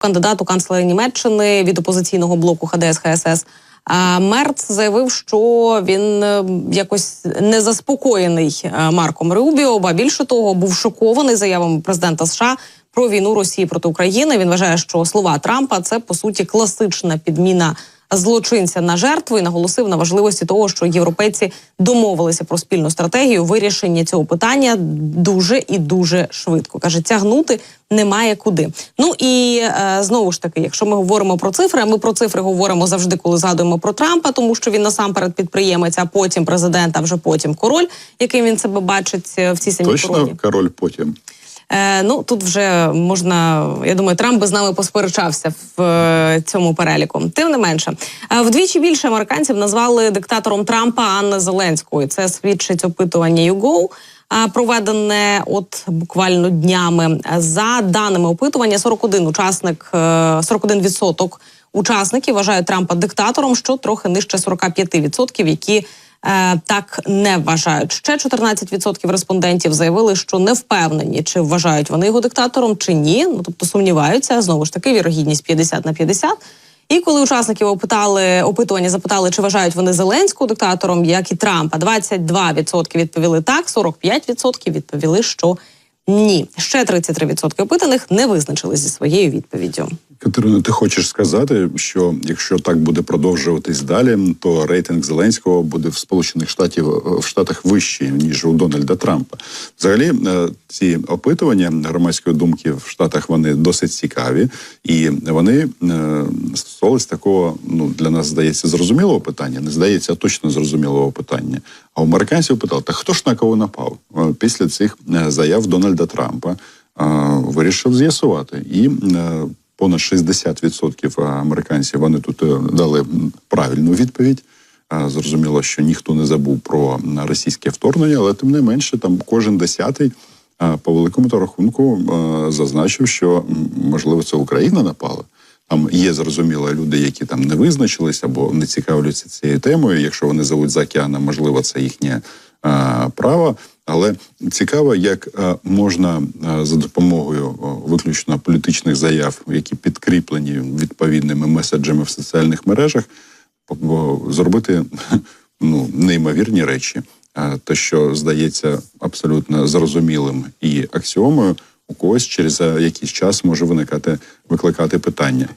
кандидат у канцлери Німеччини від опозиційного блоку ХДС ХСС. Мерц заявив, що він е, якось не заспокоєний е, Марком Рубіо, ба більше того, був шокований заявами президента США про війну Росії проти України. Він вважає, що слова Трампа це по суті класична підміна злочинця на жертву і наголосив на важливості того, що європейці домовилися про спільну стратегію вирішення цього питання дуже і дуже швидко. каже, тягнути немає куди. Ну і е, знову ж таки, якщо ми говоримо про цифри, а ми про цифри говоримо завжди, коли згадуємо про Трампа, тому що він насамперед підприємець, а потім президент, а вже потім король, яким він себе бачить е, в цій самій Точно короні. король потім. Е, ну тут вже можна. Я думаю, Трамп би з нами посперечався в е, цьому переліку. Тим не менше, е, вдвічі більше американців назвали диктатором Трампа Анни Зеленської. Це свідчить опитування YouGo, е, проведене от буквально днями. За даними опитування, 41 учасник, е, 41% учасників вважають Трампа диктатором, що трохи нижче 45%, які е, так не вважають. Ще 14% респондентів заявили, що не впевнені, чи вважають вони його диктатором, чи ні. Ну тобто сумніваються. Знову ж таки, вірогідність 50 на 50. І коли учасників опитали опитування, запитали, чи вважають вони Зеленського диктатором, як і Трампа, 22% відповіли так, 45% відповіли, що ні. Ще 33% опитаних не визначили зі своєю відповіддю. Катерина, ти хочеш сказати, що якщо так буде продовжуватись далі, то рейтинг Зеленського буде в Сполучених Штатів в Штатах вищий ніж у Дональда Трампа. Взагалі, е, ці опитування громадської думки в Штатах вони досить цікаві, і вони е, стосувались такого, ну для нас здається, зрозумілого питання. Не здається, а точно зрозумілого питання. А американців питали, та хто ж на кого напав Е, після цих е, заяв Дональда Трампа? е, Вирішив з'ясувати і е, понад 60% американців вони тут е, дали правильну відповідь. Е, Зрозуміло, що ніхто не забув про російське вторгнення, але тим не менше, там кожен десятий е, по великому то рахунку е, зазначив, що можливо це Україна напала. Там є зрозуміло люди, які там не визначились або не цікавляться цією темою. Якщо вони живуть за океаном, можливо, це їхнє е, право. Але цікаво, як е, можна е, за допомогою виключно політичних заяв, які підкріплені відповідними меседжами в соціальних мережах, зробити ну неймовірні речі. Те, що здається абсолютно зрозумілим і аксіомою, у когось через якийсь час може виникати викликати питання.